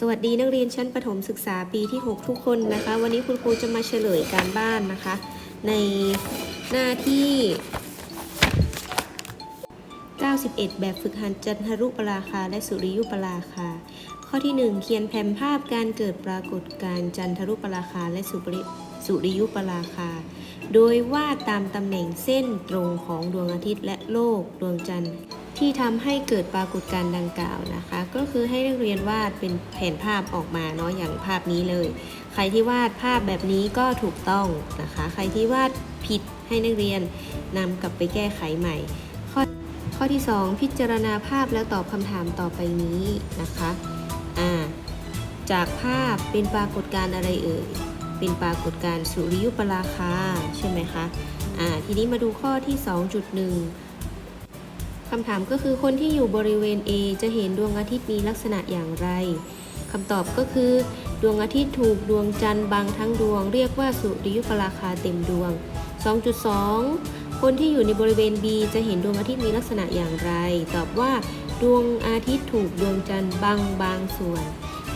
สวัสดีนักเรียนชั้นประถมศึกษาปีที่ 6 ทุกคนนะคะ วันนี้คุณครูจะมาเฉลยการบ้านนะคะ ในหน้าที่ 91 แบบฝึกหัดจันทรุปราคา และสุริยุปราคา ข้อที่ 1 เขียนแผนภาพการเกิดปรากฏการณ์จันทรุปราคา และสุริสุริยุปราคา โดยวาดตามตำแหน่งเส้นตรงของดวงอาทิตย์และโลกดวงจันทร์ ที่ทำให้เกิดปรากฏการณ์ดังกล่าวนะคะ ก็คือให้นักเรียนวาดเป็นแผนภาพออกมาเนาะอย่างภาพนี้เลย ใครที่วาดภาพแบบนี้ก็ถูกต้องนะคะ ใครที่วาดผิดให้นักเรียนนำกลับไปแก้ไขใหม่ ข้อข้อที่ 2 พิจารณาภาพแล้วตอบคำถามต่อไปนี้นะคะอ่าจากภาพเป็นปรากฏการณ์อะไรเอ่ยเป็นปรากฏการณ์สุริยุปราคาใช่ไหมคะอ่าทีนี้มาดูข้อที่ 2.1ำถามก็คือคนที่อยู่บริเวณ A จะเห็นดวงอาทิตย์มีลักษณะอย่างไรคำตอบก็คือ ดวงอาทิตย์ถูกดวงจันทร์บังทั้งดวง เรียกว่าสุริยุปราคาเต็มดวง 2.2 คนที่อยู่ในบริเวณ B จะเห็นดวงอาทิตย์มีลักษณะอย่างไร ตอบว่า ดวงอาทิตย์ถูกดวงจันทร์บังบางส่วน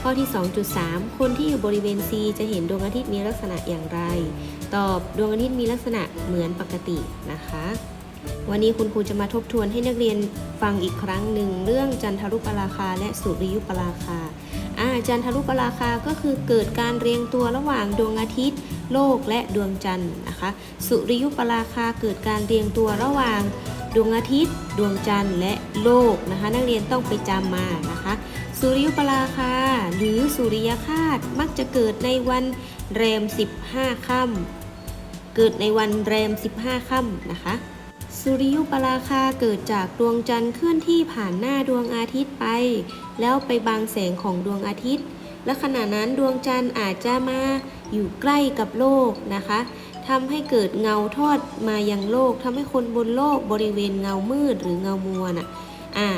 ข้อที่ 2.3 คนที่อยู่บริเวณ C จะเห็นดวงอาทิตย์มีลักษณะอย่างไร ตอบดวงอาทิตย์มีลักษณะเหมือนปกตินะคะ วันนี้คุณครูจะมาทบทวนให้นักเรียนฟังอีกครั้งหนึ่งเรื่องจันทรุปราคาและสุริยุปราคาอาจันทรุปราคาก็คือเกิดการเรียงตัวระหว่างดวงอาทิตย์ โลกและดวงจันทร์นะคะ สุริยุปราคาเกิดการเรียงตัวระหว่างดวงอาทิตย์ ดวงจันทร์และโลกนะคะ นักเรียนต้องไปจำมานะคะ สุริยุปราคาหรือสุริยคาตมักจะเกิดในวันแรม 15 ค่ำเกิดในวันแรม 15 ค่ำนะคะ สุริยุปราคาเกิดจากดวงจันทร์เคลื่อนที่ผ่านหน้าดวงอาทิตย์ไป แล้วไปบังแสงของดวงอาทิตย์ และขณะนั้นดวงจันทร์อาจจะมาอยู่ใกล้กับโลกนะคะทำให้เกิดเงาทอดมายังโลกทำให้คนบนโลกบริเวณเงามืดหรือเงามัวน่ะอ่า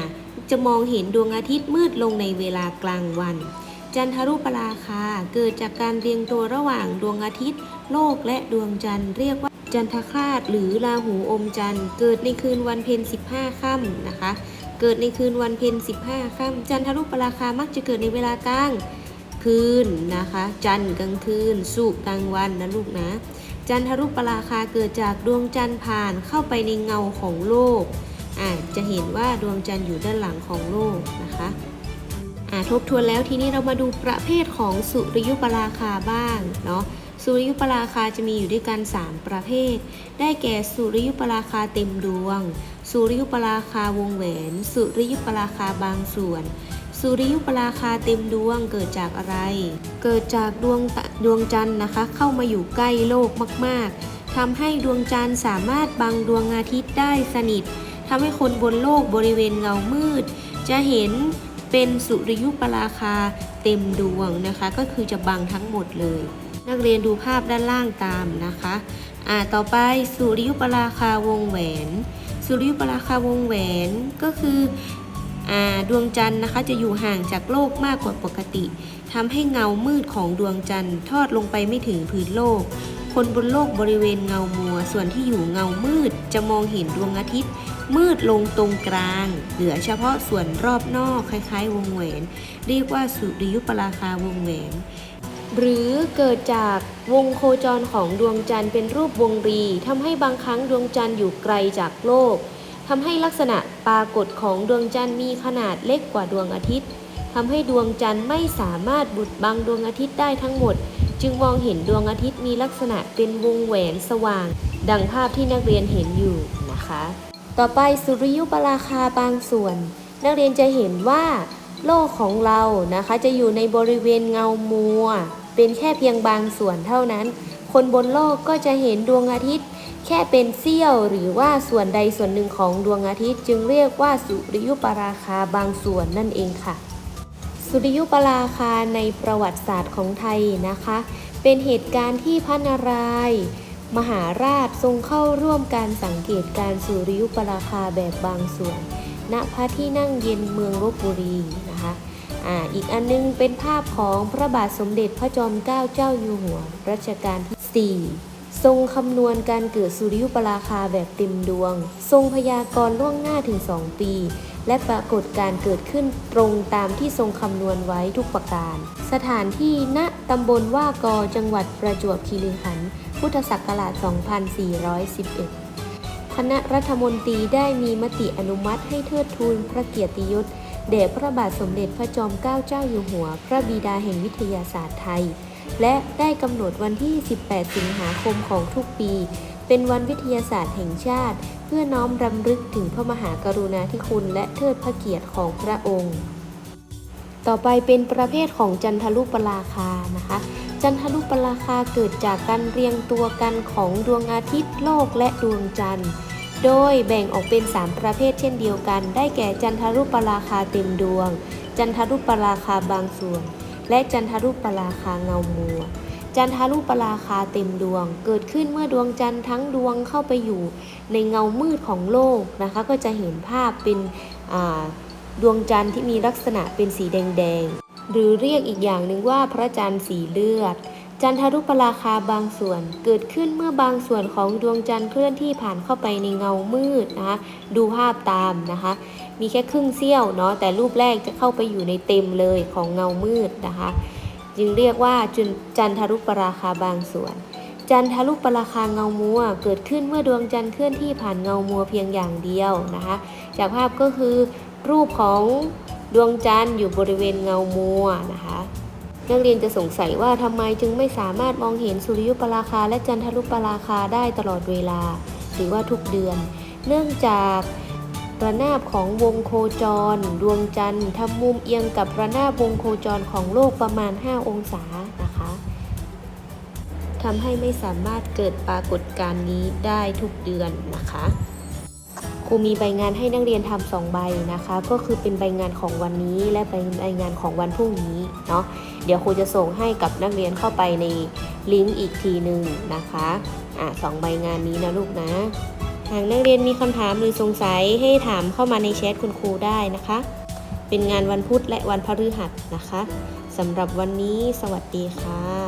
จะมองเห็นดวงอาทิตย์มืดลงในเวลากลางวัน จันทรุปราคาเกิดจากการเรียงตัวระหว่างดวงอาทิตย์ โลกและดวงจันทร์เรียกว่า จันทคราชหรือราหูอมจันทร์เกิดในคืนวันเพ็ญ15 ค่ำนะคะ เกิดในคืนวันเพ็ญ15 ค่ำจันทรุปราคามักจะเกิดในเวลากลางคืนนะคะ จันทร์กลางคืนสุกกลางวันนะลูกนะ จันทรุปราคาเกิดจากดวงจันทร์ผ่านเข้าไปในเงาของโลกอ่าจะเห็นว่าดวงจันทร์อยู่ด้านหลังของโลกนะคะอ่าทบทวนแล้วทีนี้เรามาดูประเภทของสุริยุปราคาบ้างเนาะ สุริยุปราคาจะมีอยู่ด้วยกัน 3 ประเภท ได้แก่สุริยุปราคาเต็มดวง สุริยุปราคาวงแหวน สุริยุปราคาบางส่วน สุริยุปราคาเต็มดวงเกิดจากอะไร เกิดจากดวงดวงจันทร์นะคะ เข้ามาอยู่ใกล้โลกมาก ๆทำให้ดวงจันทร์สามารถบังดวงอาทิตย์ได้สนิททำให้คนบนโลกบริเวณเงามืด จะเห็นเป็นสุริยุปราคาเต็มดวงนะคะ ก็คือจะบังทั้งหมดเลย นักเรียนดูภาพด้านล่างตามนะคะอ่าต่อไปสุริยุปราคาวงแหวน สุริยุปราคาวงแหวนก็คืออ่าดวงจันทร์นะคะจะอยู่ห่างจากโลกมากกว่าปกติทำให้เงามืดของดวงจันทร์ทอดลงไปไม่ถึงพื้นโลก คนบนโลกบริเวณเงามัว ส่วนที่อยู่เงามืดจะมองเห็นดวงอาทิตย์ มืดลงตรงกลาง เหลือเฉพาะส่วนรอบนอกคล้าย ๆ วงแหวน เรียกว่าสุริยุปราคาวงแหวน หรือเกิดจากวงโคจรของดวงจันทร์เป็นรูปวงรีทำให้บางครั้งดวงจันทร์อยู่ไกลจากโลกทำให้ลักษณะปรากฏของดวงจันทร์มีขนาดเล็กกว่าดวงอาทิตย์ทำให้ดวงจันทร์ไม่สามารถบุดบังดวงอาทิตย์ได้ทั้งหมด จึงมองเห็นดวงอาทิตย์มีลักษณะเป็นวงแหวนสว่าง ดังภาพที่นักเรียนเห็นอยู่นะคะ ต่อไปสุริยุปราคาบางส่วน นักเรียนจะเห็นว่าโลกของเรานะคะจะอยู่ในบริเวณเงามัว เป็นแค่เพียงบางส่วนเท่านั้น คนบนโลกก็จะเห็นดวงอาทิตย์ แค่เป็นเสี้ยวหรือว่าส่วนใดส่วนหนึ่งของดวงอาทิตย์ จึงเรียกว่าสุริยุปราคาบางส่วนนั่นเองค่ะ สุริยุปราคาในประวัติศาสตร์ของไทยนะคะ เป็นเหตุการณ์ที่พระนารายณ์มหาราชทรงเข้าร่วมการสังเกตการสุริยุปราคาแบบบางส่วน ณพระที่นั่งเย็นเมืองลบบุรีนะคะ อีกอันนึงเป็นภาพของพระบาทสมเด็จพระจอมเกล้าเจ้าอยู่หัว รัชกาลที่ 4 ทรงคำนวณการเกิดสุริยุปราคาแบบเต็มดวง ทรงพยากรณ์ล่วงหน้าถึง 2 ปี และปรากฏการเกิดขึ้นตรงตามที่ทรงคำนวณไว้ทุกประการ สถานที่ณตำบลว่ากอจังหวัดประจวบคีรีขันธ์พุทธศักราช 2411 คณะรัฐมนตรีได้มีมติอนุมัติให้เทิดทูนพระเกียรติยศ แด่พระบาทสมเด็จพระจอมเกล้าเจ้าอยู่หัว พระบิดาแห่งวิทยาศาสตร์ไทย และได้กำหนดวันที่ 18 สิงหาคมของทุกปี เป็นวันวิทยาศาสตร์แห่งชาติ เพื่อน้อมรำลึกถึงพระมหากรุณาธิคุณและเทิดพระเกียรติของพระองค์ ต่อไปเป็นประเภทของจันทรุปราคานะคะจันทรุปราคาเกิดจากการเรียงตัวกันของดวงอาทิตย์โลกและดวงจันทร์ โดยแบ่งออกเป็น 3 ประเภทเช่นเดียวกัน ได้แก่จันทรุปราคาเต็มดวง จันทรุปราคาบางส่วน และจันทรุปราคาเงามัว จันทรุปราคาเต็มดวง เกิดขึ้นเมื่อดวงจันทร์ทั้งดวงเข้าไปอยู่ในเงามืดของโลกนะคะ ก็จะเห็นภาพเป็นดวงจันทร์ที่มีลักษณะเป็นสีแดงๆ หรือเรียกอีกอย่างหนึ่งว่าพระจันทร์สีเลือด จันทรุปราคาบางส่วนเกิดขึ้นเมื่อบางส่วนของดวงจันทร์เคลื่อนที่ผ่านเข้าไปในเงามืดนะคะดูภาพตามนะคะ มีแค่ครึ่งเสี้ยวเนาะแต่รูปแรกจะเข้าไปอยู่ในเต็มเลยของเงามืดนะคะ จึงเรียกว่าจุนจันทรุปราคาบางส่วน จันทรุปราคาเงามัว เกิดขึ้นเมื่อดวงจันทร์เคลื่อนที่ผ่านเงามัวเพียงอย่างเดียวนะคะ จากภาพก็คือรูปของดวงจันทร์อยู่บริเวณเงามัวนะคะ นักเรียนจะสงสัยว่าทำไมจึงไม่สามารถมองเห็นสุริยุปราคาและจันทรุปราคาได้ตลอดเวลา หรือว่าทุกเดือน เนื่องจากระนาบของวงโคจร ดวงจันทร์ทำมุมเอียงกับระนาบวงโคจรของโลกประมาณ 5 องศานะคะทำให้ไม่สามารถเกิดปรากฏการณ์นี้ได้ทุกเดือนนะคะ รูมีใบงานให้นักเรียนทำสองใบนะคะ ก็คือเป็นใบงานของวันนี้ และใบใบงานของวันพรุ่งนี้เนาะเดี๋ยวครูจะส่งให้กับนักเรียนเข้าไปในลิงก์อีกทีหนึ่งนะคะอะสองใบงานนี้นะลูกนะ หากนักเรียนมีคำถามหรือสงสัยให้ถามเข้ามาในแชทคุณครูได้นะคะ เป็นงานวันพุธและวันพฤหัสนะคะสำหรับวันนี้สวัสดีค่ะ